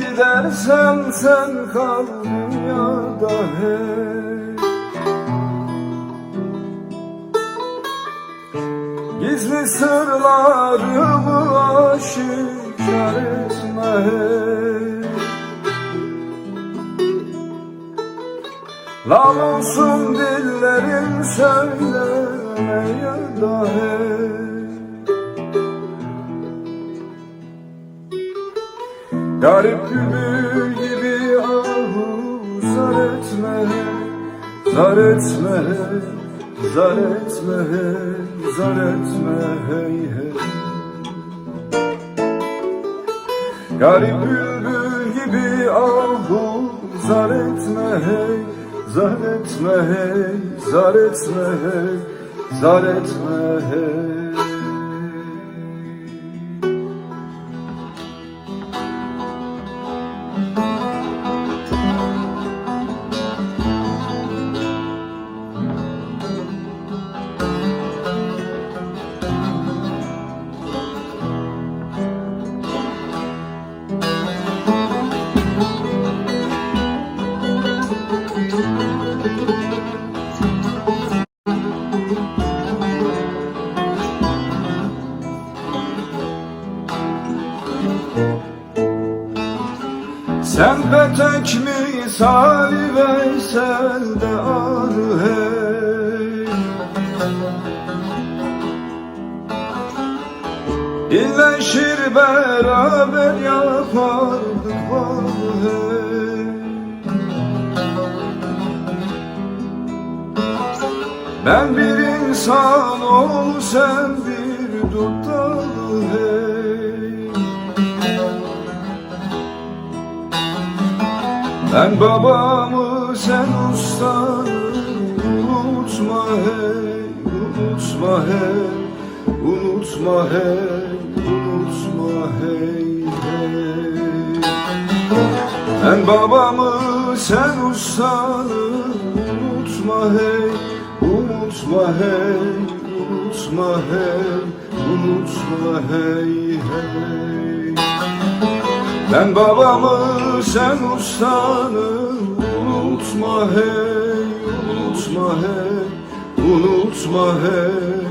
gidersem sen kal dünyada hey. Gizli sırlarımı aşikar etme hey. Lal olsun dillerim söylemeye dahi Garip bülbül gibi ahu zar etme Zar etme, zar etme, zar etme hey hey. Garip bülbül gibi ahu zar etme hey Zar etme hey, zar etme hey, zar etme hey Sen petek misali Veysel'de arı hey. İlleşir beraber yapardık var hey. Ben bir insan ol sen bir dut dalı hey Ben babamı sen ustanı unutma hey unutma hey unutma hey unutma hey hey. Ben babamı sen ustanı unutma hey unutma hey unutma hey unutma hey hey ben babamı sen ustanı. Unutma hey unutma hey unutma hey